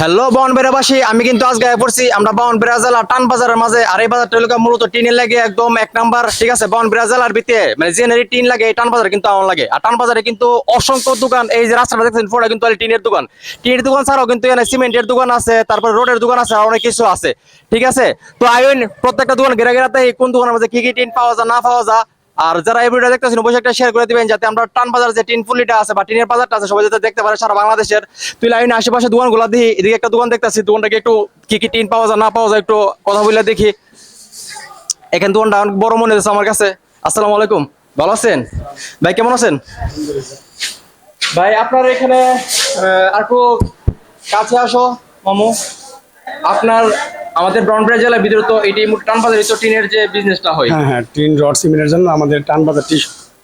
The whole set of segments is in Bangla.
হ্যালো বাউন বেড়াবাসী, আমি কিন্তু আজ গায়ে পড়ছি। আমরা বাউন বেড়া জেলা টান বাজারের মাঝে। আর এই বাজারটা হলো মূলত টিনের লাগে একদম এক নাম্বার। ঠিক আছে, বাউন বেড়া জেলার ভিতরে মানে জেনারি টিন লাগে, এই টান বাজারে কিন্তু আমার লাগে। আর টান বাজারে কিন্তু অসংখ্য দোকান, এই যে রাস্তাটা দেখছেন ফোটা কিন্তু টিনের দোকান। টিনের দোকান ছাড়াও কিন্তু এখানে সিমেন্টের দোকান আছে, তারপর রোডের দোকান আছে, আর অনেক কিছু আছে। ঠিক আছে? তো আইন, প্রত্যেকটা দোকান ঘেরা ঘেরাতে কোন দোকানের মধ্যে কি কি টিন পাওয়া যায়, না পাওয়া যায় আর যারা এই ভিডিও দেখতেছেন, অবশ্যই একটা শেয়ার করে দিবেন যাতে আমরা টান বাজার যে টিন ফুলিটা আছে বা টিনের বাজারটা আছে, সবাই যাতে দেখতে পারে সারা বাংলাদেশের। তুই লাইন আশেপাশে দোকানগুলো দেখি, এদিকে একটা দোকান দেখতেছি, দোকানটাকে একটু কি কি টিন পাওয়া যায়, না পাওয়া যায় একটু কথা বলে দেখি। এখানে দোকানটা অনেক বড় মনে হচ্ছে আমার কাছে। আসসালামু আলাইকুম, ভালো আছেন? ভাই, কেমন আছেন? ভাই, আপনার এখানে আর কাছে আসো, মামু। আপনার আমাদের ব্রাউনবাড়ি জেলার ভিতরে তো এটি টান বাজারে তো টিনের যে বিজনেসটা হয়। হ্যাঁ হ্যাঁ টিন রড সিমেন্টের জন্য আমাদের টান বাজারটি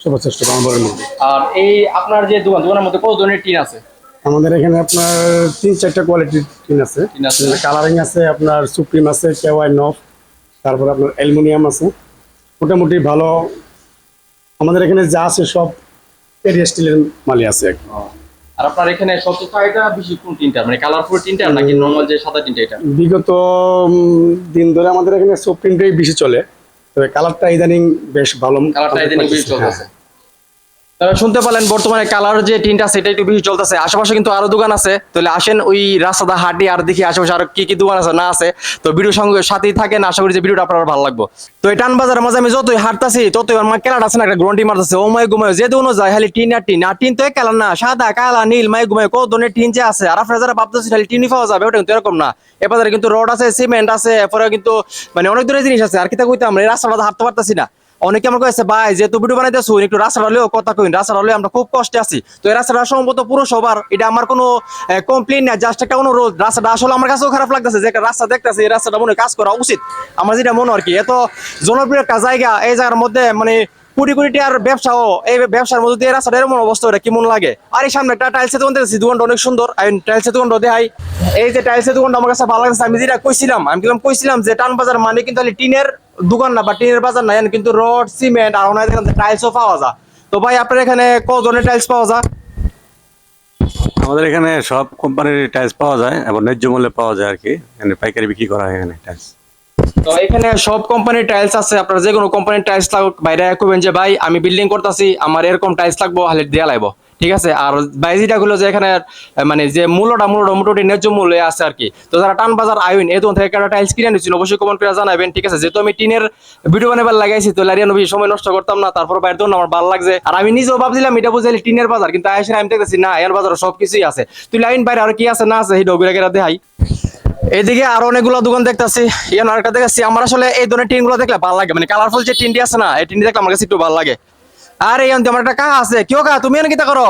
সর্বশ্রেষ্ঠ নম্বরের মধ্যে। আর এই আপনার যে দোকান দোকানের মধ্যে কত ধরনের টিন আছে? আমাদের এখানে আপনার তিন চারটা কোয়ালিটির টিন আছে। টিন আছে। কালারিং আছে আপনার সুপ্রিম আছে কেওয়াই নফ তারপর আপনার অ্যালুমিনিয়াম আছে। মোটামুটি ভালো। আমাদের এখানে যা আছে সব এরিয়া স্টিলের মালি আছে। একদম। আর আপনার এখানে সবচেয়ে এটা বেশি কোন টিনটা মানে কালারফুল টিনটা নাকি নর্মাল যে সাদা টিনটা এটা? বিগত দিন ধরে আমাদের এখানে সুপ্রিমটাই বেশি চলে। তবে কালারটা ইদানিং বেশ ভালো। কালারটা ইদানিং বেশি চলছে চলতেছে। তাহলে শুনতে পারলেন, বর্তমানে কালার যে টিনটা সেটা একটু বেশি চলতেছে। আশেপাশে কিন্তু আরও দোকান আছে। তাহলে আসেন ওই রাস্তাটা হাঁটি আর দেখি আশেপাশে আর কি কি দোকান আছে, না আছে। তো ভিডিও সঙ্গে সাথেই থাকেন, আশা করি যে ভিডিওটা আপনার ভালো লাগবে। তো এই টান বাজারের মাঝে আমি যতই হাঁটতাছি, ততই আমার কেলাট আছে না, একটা গ্রন্টি মারতেছে। ও মাই ঘুমায় যে দোনো যায়, খালি টিন আর টিন। আর টিন তো কালার না, সাদা, কালা, নীল, মাই ঘুমায় কত ধরনের টিন যে আছে। আর আপনারা যারা ভাবতেছি খালি টিনই পাওয়া যাবে, ওটা কিন্তু এরকম না। এ বাজারে কিন্তু রড আছে, সিমেন্ট আছে এরপরে কিন্তু মানে অনেক ধরনের জিনিস আছে। আর কিতা কইতাম, এই রাস্তাটা হাঁটতে পারতাছি না। অনেকে আমার কাছে ভাই, যেহেতু ভিডিও বানাইতেছো একটু রাস্তা হলেও কথা কইন রাস্তা হলেও আমরা খুব কষ্টে আছি। তো এই রাস্তাটা সম্ভবত পুরো সবার এটা আমার কোনো কমপ্লেন না জাস্ট একটা অনুরোধ। রাস্তাটা আসলে আমার কাছেও খারাপ লাগতেছে, যে একটা রাস্তা দেখতেছে, এই রাস্তাটা মনে কাজ করা উচিত। আমার যেটা মনে আর কি, এত জনপ্রিয় একটা জায়গা, এই জায়গার মধ্যে মানে কোটি কোটি টাকার ব্যবসাও, এই ব্যবসার মধ্যে দিয়ে রাস্তাটা এরকম অবস্থা, ওটা কেমন লাগে? আর এই সামনে একটা টাইলসের দোকান দেখতেছি, দোকানটা অনেক সুন্দর। আমি টাইলসের দোকানটা দেখাই। এই যে টাইলসের দোকানটা আমার কাছে ভালো লাগছে আমি যেটা কইছিলাম, আমি কিলাম কইছিলাম যে টান বাজার মানে কিন্তু টিনের দোকান না, বা টিনের বাজার না, এখানে কিন্তু রড সিমেন্ট আর ওনার টাইলসও পাওয়া যায়। তো ভাই, আপনার এখানে কত ধরনের টাইলস পাওয়া যায়? আমাদের এখানে সব কোম্পানির টাইলস পাওয়া যায়, এবং ন্যায্য মূল্যে পাওয়া যায় আর কি। পাইকারি বিক্রি করা হয় এখানে টাইলস তো এখানে সব কোম্পানির টাইলস আছে, আপনার যে কোনো কোম্পানির টাইলস লাগুক বাইরে কইবেন যে, ভাই, আমি বিল্ডিং করতেছি, আমার এরকম টাইলস লাগবো হালে দেয়া লাগবো ঠিক আছে? আর বাইজিটা গুলো যে এখানে মানে যে মূল্যটা মূল্যটা মোটামুটি ন্যায্য মূল্যে আছে আর কি তো যারা টান বাজার আইন এই থেকে একটা টাইলস কিনে নিচ্ছিল অবশ্যই কমেন্ট করে জানাবেন, ঠিক আছে? যেহেতু আমি টিনের ভিডিও বানাবার লাগাইছি, তো লারিয়া নবী সময় নষ্ট করতাম না, তারপর বাইরে দোকান আমার ভালো লাগছে। আর আমি নিজেও ভাবছিলাম, এটা বুঝাইলি টিনের বাজার, কিন্তু আয়সে আমি দেখতেছি না এর বাজারে সব কিছুই আছে। তুই লাইন বাইরে আর কি আছে, না আছে সেই ডগুলা দেখাই। এদিকে আরও অনেকগুলো দোকান দেখতেছি। ইয়ান আর একটা দেখতেছি আমার আসলে এই ধরনের টিনগুলো দেখলে ভালো লাগে। মানে কালারফুল যে টিনটি আছে না এই টিনটি দেখলে আমার কাছে একটু ভালো লাগে। আরে ইয়ান আমার একটা কা আছে। কেউ কা? তুমি এনে কিতা করো?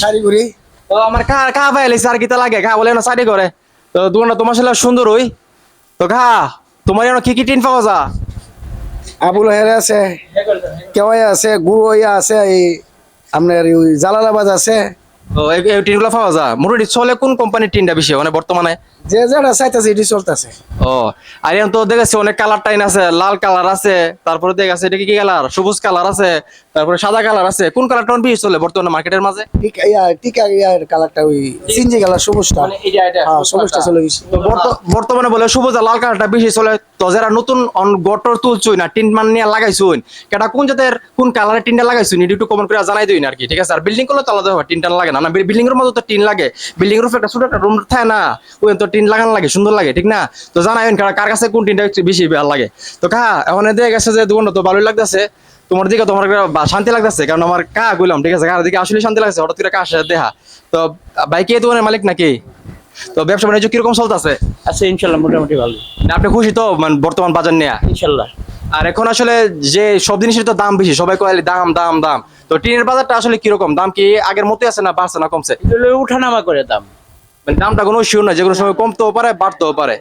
শাড়ি করি তো আমার কা কা পাইলিস আর কিতা লাগে। কা বলে না সাইডে করে। তো দোকানটা তোমার সাথে সুন্দর হই তো খা তোমার এনে কি কি টিন পাওয়া যা আবুল হেরে আছে কেওয়াই আছে গুড়ইয়া আছে এই আপনার ওই জালালাবাদ আছে। ও এই এই টিনগুলো পাওয়া যা মোটামুটি চলে কোন কোম্পানির টিনটা বেশি মানে বর্তমানে যে যেটা চাইতেছে এটি চলতেছে। ও আর এখন তো দেখেছি অনেক কালার টাইন আছে লাল কালার আছে তারপরে দেখেছি এটা কি কি কালার? সবুজ কালার আছে তারপরে সাদা কালার আছে। কোন কালারটা বেশি চলে বর্তমানে মার্কেটের মাঝে? টিকা ইয়া টিকা ইয়ার কালারটা ওই সিনজি কালার সবুজটা। মানে এটা এটা হ্যাঁ সবুজটা। চলে গেছে। বর্তমানে বলে সবুজ আর লাল কালারটা বেশি চলে। তো যারা নতুন অন- গটর তুলছুই না টিন মান নিয়ে লাগাইছুন কেটা কোন জাতের কোন কালারের টিনটা লাগাইছুন এটা একটু কমেন্ট করে জানাই দিন আর কি ঠিক আছে? আর বিল্ডিং করলে তো আলাদা হবে টিনটা লাগে না। না বিল্ডিং এর মধ্যে তো টিন লাগে। বিল্ডিং এর উপরে একটা ছোট একটা রুম থাকে না ওই তো টিন লাগানো লাগে সুন্দর লাগে ঠিক না? তো জানাইন কার কার কাছে কোন টিনটা বেশি ভালো লাগে? তো কা এখন দেখে গেছে যে দোকানটা তো ভালোই লাগতেছে। তোমার দিকে তোমার শান্তি লাগতেছে কারণ আমার কা কইলাম ঠিক আছে? কার দিকে আসলে শান্তি লাগছে হঠাৎ করে কা আসে দেখা? তো বাইকে দোকানের মালিক নাকি? তো ব্যবসা বাণিজ্য কীরকম চলতেছে? আছে ইনশাল্লাহ মোটামুটি ভালো। না, আপনি খুশি তো মানে বর্তমান বাজার নিয়ে? ইনশাল্লাহ। আর এখন আসলে যে সব জিনিসের তো দাম বেশি সবাই কয় দাম দাম দাম। তো টিনের বাজারটা আসলে কীরকম? দাম কি আগের মতোই আছে না বাড়ছে না কমছে? উঠানামা করে দাম। মানে দামটা কোনো শিওর না যে কোনো সময় কমতেও পারে বাড়তেও পারে।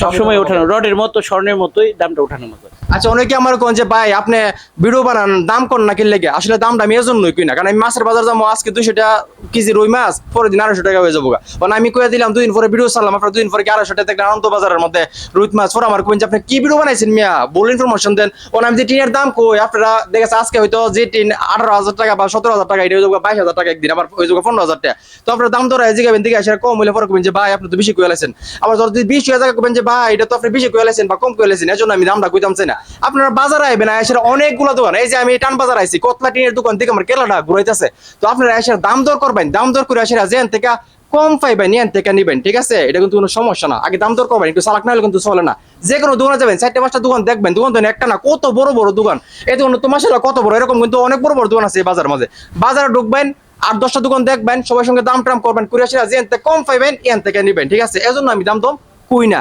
সবসময় ওঠানো রডের মতো স্বর্ণের মতোই দামটা ওঠানামা করে আচ্ছা অনেকে আমার কোন যে ভাই আপনি ভিডিও বানান দাম কোন না কিনলে গে? আসলে দামটা আমি এজন্যই কই না কারণ আমি মাছের বাজার যাব আজকে দুশো টাকা কেজি রুই মাছ পরের দিন আড়াইশো টাকা হয়ে যাব। কারণ আমি কয়ে দিলাম দুদিন পরে ভিডিও চালাম আপনার দুদিন পরে আড়াইশো টাকা আনন্দ বাজারের মধ্যে রুই মাছ? পরে আমার কোন যে আপনি কি ভিডিও বানাইছেন মিয়া? বল ইনফরমেশন দেন। ওন আমি যে টিনের দাম কই? আপনারা দেখেছে আজকে হয়তো যে টিন আঠারো হাজার টাকা বা সতেরো হাজার টাকা এটা হয়ে যাবে বাইশ হাজার টাকা একদিন আবার হয়ে যাবে পনেরো হাজার টাকা। তো আপনার দাম ধরে জিগাবেন দিকে সেটা কম হইলে পরে কবেন যে ভাই আপনি তো বেশি কয়ে লাইছেন। আবার যদি বিশ হাজার টাকা কবেন যে, ভাই, এটা তো আপনি বেশি কয়ে লাইছেন বা কম কয়ে লাইছেন এর জন্য আমি দামটা কইতাম চাই না। আপনারা বাজারে আইবেন এসে অনেকগুলো দোকান। এই যে আমি টান বাজার আইছি কতলা টিনের দোকান থেকে আমার কেলাটা ঘুরাইতেছে। তো আপনারা এসে দাম দর করবেন, দাম দর করে এসে যেন থেকে কম পাইবেন নিয়েন থেকে নিবেন, ঠিক আছে? এটা কিন্তু কোনো সমস্যা না। আগে দাম দর করবেন, একটু চালাক না হলে কিন্তু চলে না। যে কোনো দোকানে যাবেন, চারটে পাঁচটা দোকান দেখবেন, দোকান তো একটা না, কত বড় বড় দোকান। এই দোকান তো মাসাল্লাহ কত বড়, এরকম কিন্তু অনেক বড় বড় দোকান আছে এই বাজারের মাঝে। বাজারে ঢুকবেন, আট দশটা দোকান দেখবেন, সবার সঙ্গে দাম টাম করবেন করে আসে যে কম পাইবেন, এন থেকে নিবেন, ঠিক আছে? এজন্য আমি দাম দম কুই না।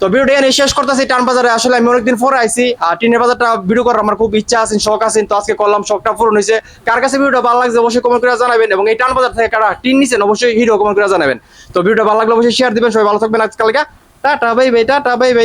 তো ভিডিওটা এখানে শেষ করতেছি। টান বাজারে আসলে আমি অনেকদিন পরে আইছি। আর টিনের বাজারটা ভিডিও করার আমার খুব ইচ্ছা আছে, শখ আছে। তো আজকে করলাম, শখটা পূরণ হয়েছে। কার কাছে ভিডিওটা ভালো লাগছে অবশ্যই কমেন্ট করে জানাবেন। এবং এই টান বাজার থেকে কারা টিন নিছেন, অবশ্যই হিরো কমেন্ট করে জানাবেন। তো ভিডিওটা ভালো লাগলে অবশ্যই শেয়ার দিবেন। সবাই ভালো থাকবেন আজকালকে tata bye bye tata bye bye